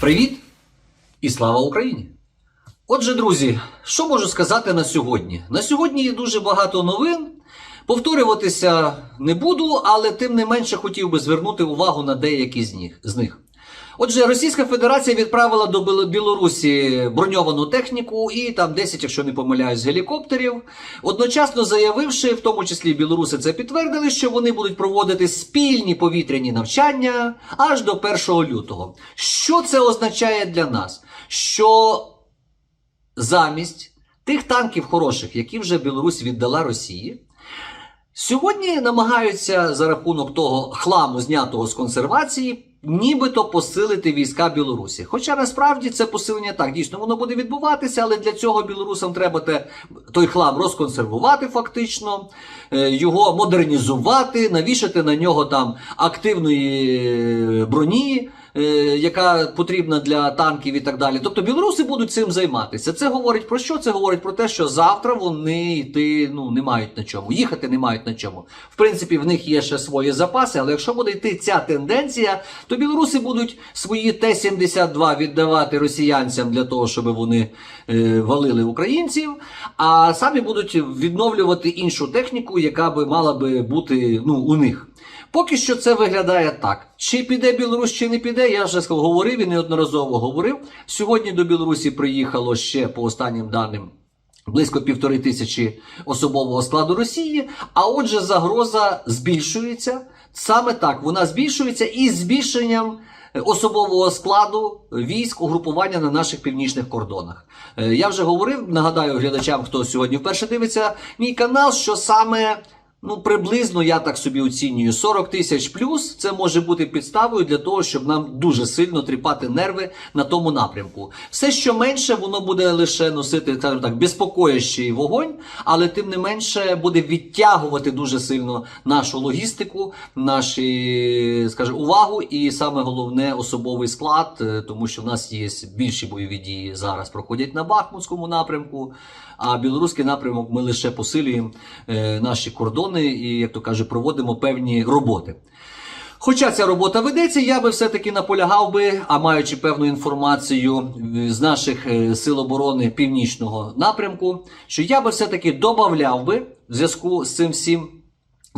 Привіт і слава Україні! Отже, друзі, що можу сказати на сьогодні? На сьогодні є дуже багато новин. Повторюватися не буду, але тим не менше хотів би звернути увагу на деякі з них. Отже, Російська Федерація відправила до Білорусі броньовану техніку і там 10, якщо не помиляюсь, гелікоптерів. Одночасно заявивши, в тому числі білоруси це підтвердили, що вони будуть проводити спільні повітряні навчання аж до 1 лютого. Що це означає для нас? Що замість тих танків хороших, які вже Білорусь віддала Росії, Сьогодні намагаються за рахунок того хламу, знятого з консервації, нібито посилити війська Білорусі. Хоча насправді це посилення так, дійсно воно буде відбуватися, але для цього білорусам треба те, той хлам розконсервувати фактично, е, його модернізувати, навішати на нього там активної е, броні. Е, Яка потрібна для танків і так далі. Тобто білоруси будуть цим займатися. Це говорить про що? Це говорить про те, що завтра вони йти ну не мають на чому, їхати не мають на чому. В принципі, в них є ще свої запаси, але якщо буде йти ця тенденція, то білоруси будуть свої Т-72 віддавати росіянцям для того, щоб вони е, валили українців, а самі будуть відновлювати іншу техніку, яка би мала би бути ну, у них. Поки що це виглядає так. Чи піде Білорусь, чи не піде, я вже говорив і неодноразово говорив. Сьогодні до Білорусі приїхало ще по останнім даним. Близько півтори тисячі особового складу Росії, а отже, загроза збільшується. Саме так вона збільшується із збільшенням е, особового складу військ угрупування на наших північних кордонах. Е, Я вже говорив, нагадаю глядачам, хто сьогодні вперше дивиться мій канал, що саме Ну, приблизно я так собі оцінюю 40 тисяч плюс. Це може бути підставою для того, щоб нам дуже сильно тріпати нерви на тому напрямку. Все, що менше, воно буде лише носити, скажімо так, безпокоящий вогонь, але тим не менше буде відтягувати дуже сильно нашу логістику, наші, скажімо, увагу, і саме головне особовий склад, е, тому що в нас є більші бойові дії зараз проходять на Бахмутському напрямку. А білоруський напрямок ми лише посилюємо е, наші кордони і, як то каже, проводимо певні роботи. Хоча ця робота ведеться, я би все-таки наполягав би, а маючи певну інформацію е, з наших е, сил оборони північного напрямку, що я би все-таки додавав би в зв'язку з цим всім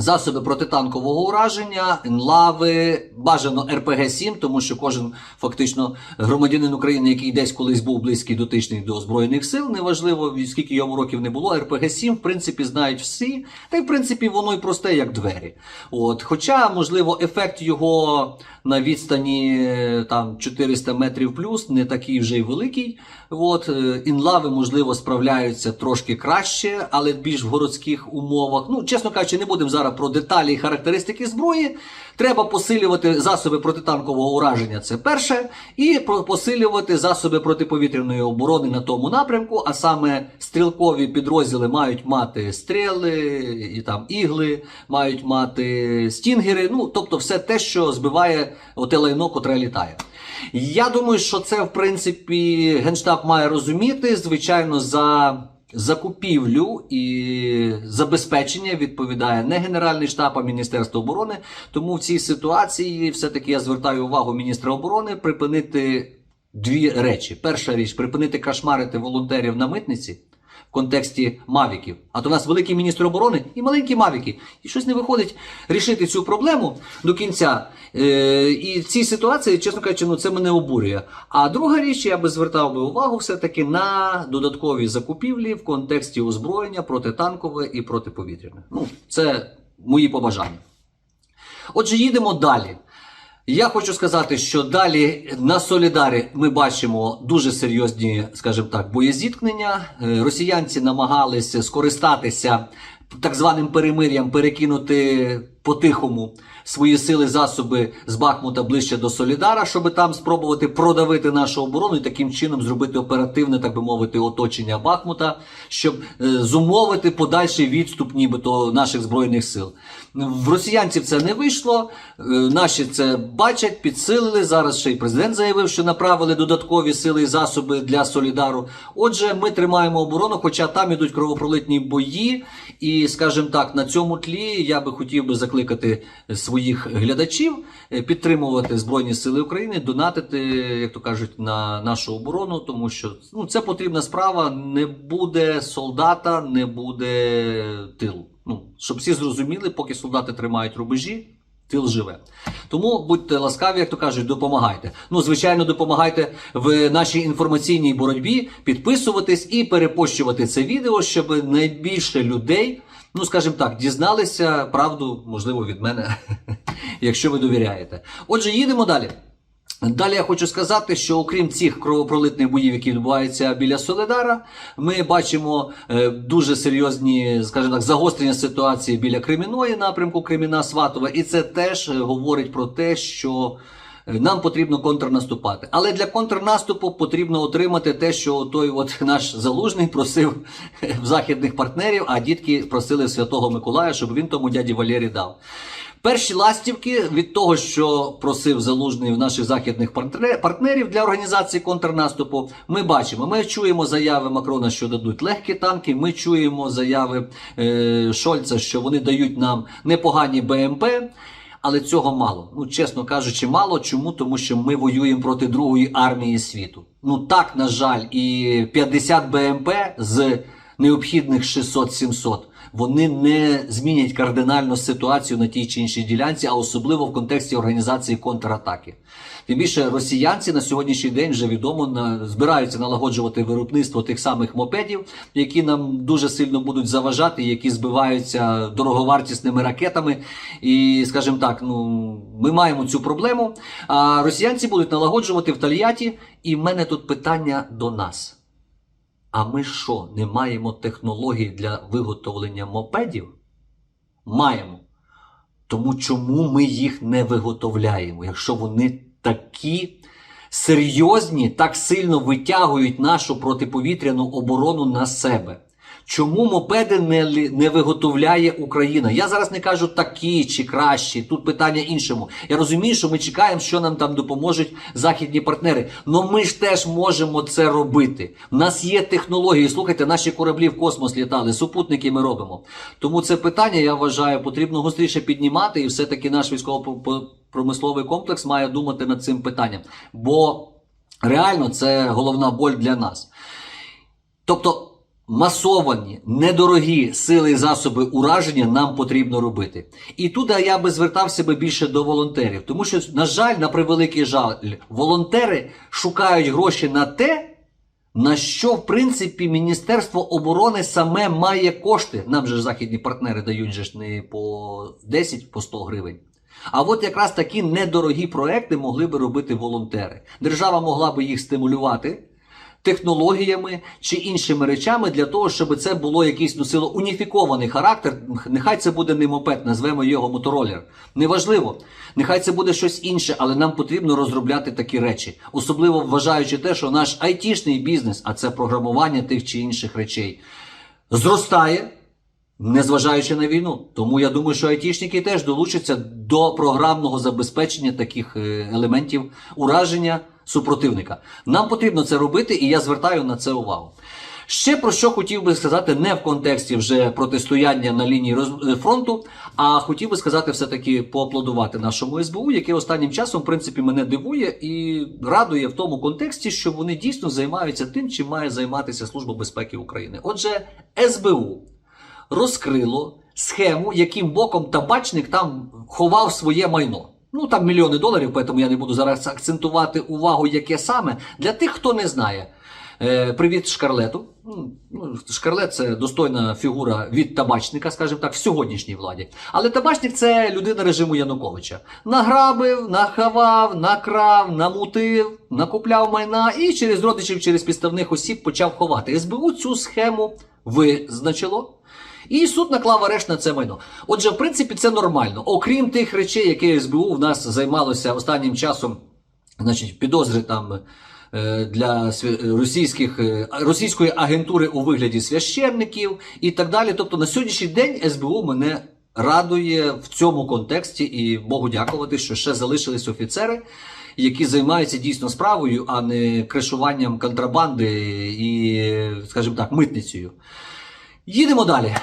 Засоби протитанкового ураження, енлави, бажано РПГ-7, тому що кожен фактично громадянин України, який десь колись був близький дотичний до збройних сил, неважливо скільки йому років не було. РПГ-7, в принципі, знають всі, та й в принципі воно й просте, як двері. От, хоча, можливо, ефект його на відстані там 400 метрів плюс не такий вже й великий. От, інлави, можливо, справляються трошки краще, але більш в городських умовах. Ну, чесно кажучи, не будемо зараз про деталі і характеристики зброї. Треба посилювати засоби протитанкового ураження. Це перше, і посилювати засоби протиповітряної оборони на тому напрямку. А саме стрілкові підрозділи мають мати стріли і там ігли, мають мати стінгери. Ну тобто, все те, що збиває оте лайно, котре літає. Я думаю, що це в принципі генштаб має розуміти, звичайно, за. Закупівлю і забезпечення відповідає не Генеральний штаб, а Міністерство оборони. Тому в цій ситуації все-таки я звертаю увагу міністра оборони припинити дві речі. Перша річ припинити кошмарити волонтерів на митниці в контексті мавіків. А то в нас великий міністр оборони і маленькі мавіки. І щось не виходить рішити цю проблему до кінця. Е, і в цій ситуації, чесно кажучи, ну це мене обурює. А друга річ, я би звертав би увагу все-таки на додаткові закупівлі в контексті озброєння протитанкове і протиповітряне. Ну, це мої побажання. Отже, їдемо далі. Я хочу сказати, що далі на Солідарі ми бачимо дуже серйозні, скажімо так, боєзіткнення. Е, Росіянці намагалися скористатися так званим перемир'ям, перекинути по-тихому свої сили, засоби з Бахмута ближче до Солідара, щоб там спробувати продавити нашу оборону і таким чином зробити оперативне, так би мовити, оточення Бахмута, щоб е, зумовити подальший відступ, нібито наших збройних сил. В росіянців це не вийшло. е, Наші це бачать, підсилили. Зараз ще й президент заявив, що направили додаткові сили і засоби для Солідару. Отже, ми тримаємо оборону, хоча там ідуть кровопролитні бої. І, скажімо так, на цьому тлі я би хотів би закликати своїх глядачів, е, підтримувати Збройні Сили України, донатити, як то кажуть, на нашу оборону, тому що ну, це потрібна справа. Не буде солдата, не буде тилу. Щоб всі зрозуміли, поки солдати тримають рубежі. Тил живе. Тому будьте ласкаві, як то кажуть, допомагайте. Ну, звичайно, допомагайте в нашій інформаційній боротьбі, підписуватись і перепощувати це відео, щоб найбільше людей, ну скажімо так, дізналися правду, можливо, від мене, якщо ви довіряєте. Отже, їдемо далі. Далі я хочу сказати, що окрім цих кровопролитних боїв, які відбуваються біля Соледара, ми бачимо е, дуже серйозні, скажімо так, загострення ситуації біля Креміної напрямку Креміна Сватова, і це теж е, говорить про те, що е, нам потрібно контрнаступати. Але для контрнаступу потрібно отримати те, що той от наш залужний просив в західних партнерів, а дітки просили Святого Миколая, щоб він тому дяді Валері дав. Перші ластівки від того, що просив залужний в наших західних партнерів для організації контрнаступу, ми бачимо. Ми чуємо заяви Макрона, що дадуть легкі танки. Ми чуємо заяви е, Шольца, що вони дають нам непогані БМП. Але цього мало. Ну, чесно кажучи, мало. Чому? Тому що ми воюємо проти другої армії світу. Ну так, на жаль, і 50 БМП з необхідних 600-700 вони не змінять кардинально ситуацію на тій чи іншій ділянці, а особливо в контексті організації контратаки. Тим більше росіянці на сьогоднішній день вже відомо на, збираються налагоджувати виробництво тих самих мопедів, які нам дуже сильно будуть заважати, які збиваються дороговартісними ракетами. І, скажімо так, ну ми маємо цю проблему. А росіянці будуть налагоджувати в Тольятті. І в мене тут питання до нас. А ми що, не маємо технологій для виготовлення мопедів? Маємо. Тому чому ми їх не виготовляємо, якщо вони такі серйозні, так сильно витягують нашу протиповітряну оборону на себе? Чому мопеди не, не виготовляє Україна? Я зараз не кажу такі чи кращі. Тут питання іншому. Я розумію, що ми чекаємо, що нам там допоможуть західні партнери. Но ми ж теж можемо це робити. У нас є технології. Слухайте, наші кораблі в космос літали, супутники ми робимо. Тому це питання, я вважаю, потрібно гостріше піднімати, і все-таки наш військово-промисловий комплекс має думати над цим питанням. Бо реально це головна боль для нас. Тобто масовані, недорогі сили і засоби ураження нам потрібно робити. І тут я би звертався би більше до волонтерів, тому що, на жаль, на превеликий жаль, волонтери шукають гроші на те, на що, в принципі, Міністерство оборони саме має кошти. Нам же західні партнери дають же не по 10, по 100 гривень. А от якраз такі недорогі проекти могли би робити волонтери. Держава могла би їх стимулювати технологіями чи іншими речами для того, щоб це було якийсь носило уніфікований характер. Нехай це буде не мопед, назвемо його моторолер. Неважливо. Нехай це буде щось інше, але нам потрібно розробляти такі речі, особливо вважаючи те, що наш айтішний бізнес, а це програмування тих чи інших речей, зростає. Незважаючи на війну, тому я думаю, що айтішники теж долучаться до програмного забезпечення таких е, елементів ураження супротивника. Нам потрібно це робити, і я звертаю на це увагу. Ще про що хотів би сказати не в контексті вже протистояння на лінії е, фронту, а хотів би сказати все-таки поаплодувати нашому СБУ, яке останнім часом, в принципі, мене дивує і радує в тому контексті, що вони дійсно займаються тим, чим має займатися Служба безпеки України. Отже, СБУ розкрило схему, яким боком табачник там ховав своє майно. Ну там мільйони доларів, тому я не буду зараз акцентувати увагу, яке саме. Для тих, хто не знає. Е, привіт Шкарлету. Ну, Шкарлет це достойна фігура від табачника, скажімо так, в сьогоднішній владі. Але табачник це людина режиму Януковича. Награбив, нахавав, накрав, намутив, накупляв майна і через родичів, через підставних осіб почав ховати. СБУ цю схему визначило. І суд наклав арешт на це майно. Отже, в принципі, це нормально. Окрім тих речей, які СБУ в нас займалося останнім часом, значить, підозри там е, для російських, е, російської агентури у вигляді священників і так далі. Тобто на сьогоднішній день СБУ мене радує в цьому контексті, і Богу дякувати, що ще залишились офіцери. Які займаються дійсно справою, а не кришуванням контрабанди і, скажімо так, митницею. Їдемо далі.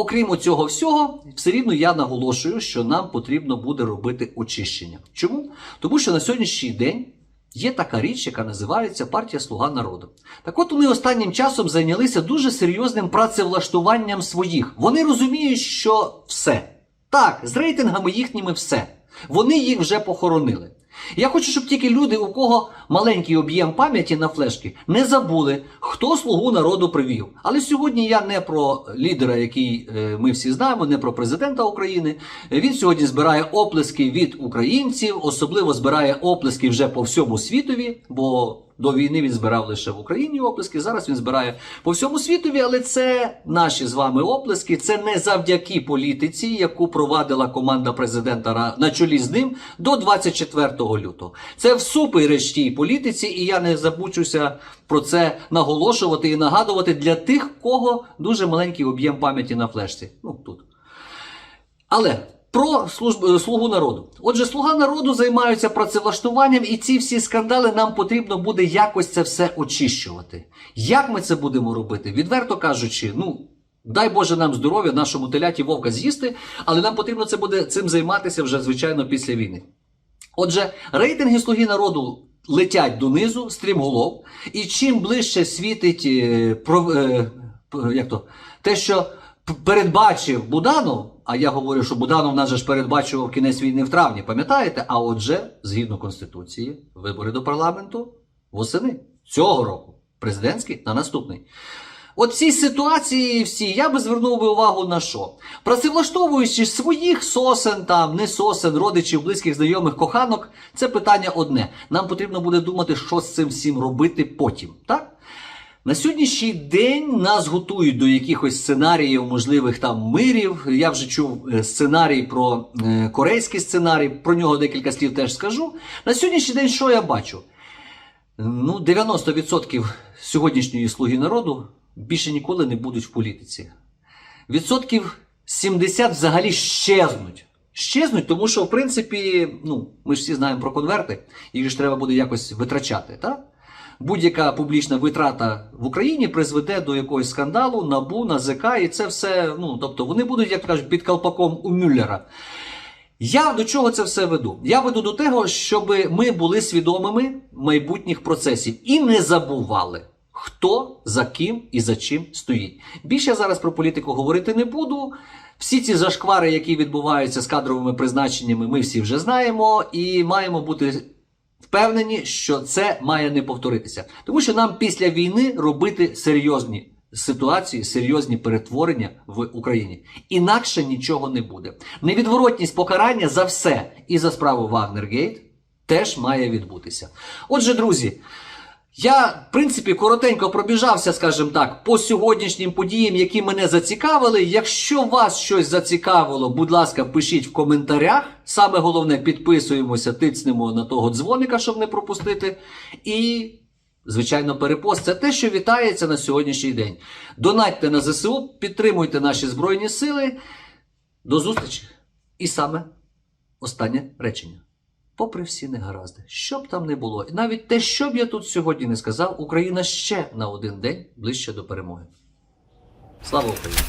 Окрім цього всього, все рівно я наголошую, що нам потрібно буде робити очищення. Чому? Тому що на сьогоднішній день. Є така річ, яка називається партія Слуга народу. Так от вони останнім часом зайнялися дуже серйозним працевлаштуванням своїх. Вони розуміють, що все. Так, з рейтингами їхніми все. Вони їх вже похоронили. Я хочу, щоб тільки люди, у кого маленький об'єм пам'яті на флешки, не забули, хто слугу народу привів. Але сьогодні я не про лідера, який е, ми всі знаємо, не про президента України. Він сьогодні збирає оплески від українців, особливо збирає оплески вже по всьому світові, бо до війни він збирав лише в Україні оплески. Зараз він збирає по всьому світові, але це наші з вами оплески. Це не завдяки політиці, яку провадила команда президента на чолі з ним до 24 лютого. Це всупереч тій політиці, і я не забучуся про це наголошувати і нагадувати для тих, кого дуже маленький об'єм пам'яті на флешці. Ну тут. Але про служб- е, слугу народу. Отже, слуга народу займаються працевлаштуванням, і ці всі скандали нам потрібно буде якось це все очищувати. Як ми це будемо робити? Відверто кажучи, ну. Дай Боже нам здоров'я, нашому теляті вовка з'їсти, але нам потрібно це буде цим займатися вже звичайно після війни. Отже, рейтинги слуги народу летять донизу, стрімголов, і чим ближче світить е, про, е, як то, те, що передбачив Буданов, а я говорю, що Буданов нас же ж передбачував кінець війни в травні, пам'ятаєте? А отже, згідно Конституції, вибори до парламенту восени цього року, президентський на наступний. От ці ситуації всі, я би звернув би увагу на що? Працевлаштовуючи своїх сосен, там, не сосен, родичів, близьких, знайомих, коханок, це питання одне. Нам потрібно буде думати, що з цим всім робити потім. Так? На сьогоднішній день нас готують до якихось сценаріїв, можливих там мирів. Я вже чув е, сценарій про е, корейський сценарій, про нього декілька слів теж скажу. На сьогоднішній день що я бачу? Ну, 90% сьогоднішньої слуги народу більше ніколи не будуть в політиці. Відсотків 70 взагалі щезнуть. Щезнуть, тому що, в принципі, ну, ми ж всі знаємо про конверти, їх ж треба буде якось витрачати. Так? Будь-яка публічна витрата в Україні призведе до якогось скандалу, набу, НАЗК, і це все, ну, тобто вони будуть, як кажуть, під колпаком у Мюллера. Я до чого це все веду? Я веду до того, щоб ми були свідомими майбутніх процесів і не забували, хто за ким і за чим стоїть. Більше зараз про політику говорити не буду. Всі ці зашквари, які відбуваються з кадровими призначеннями, ми всі вже знаємо, і маємо бути впевнені, що це має не повторитися. Тому що нам після війни робити серйозні ситуації, серйозні перетворення в Україні. Інакше нічого не буде. Невідворотність покарання за все і за справу Вагнергейт теж має відбутися. Отже, друзі. Я, в принципі, коротенько пробіжався, скажімо так, по сьогоднішнім подіям, які мене зацікавили. Якщо вас щось зацікавило, будь ласка, пишіть в коментарях. Саме головне, підписуємося, тицнемо на того дзвоника, щоб не пропустити. І, звичайно, перепост це те, що вітається на сьогоднішній день. Донатьте на ЗСУ, підтримуйте наші Збройні Сили. До зустрічі! І саме останнє речення. Попри всі негаразди, що б там не було, і навіть те, що б я тут сьогодні не сказав, Україна ще на один день ближче до перемоги. Слава Україні!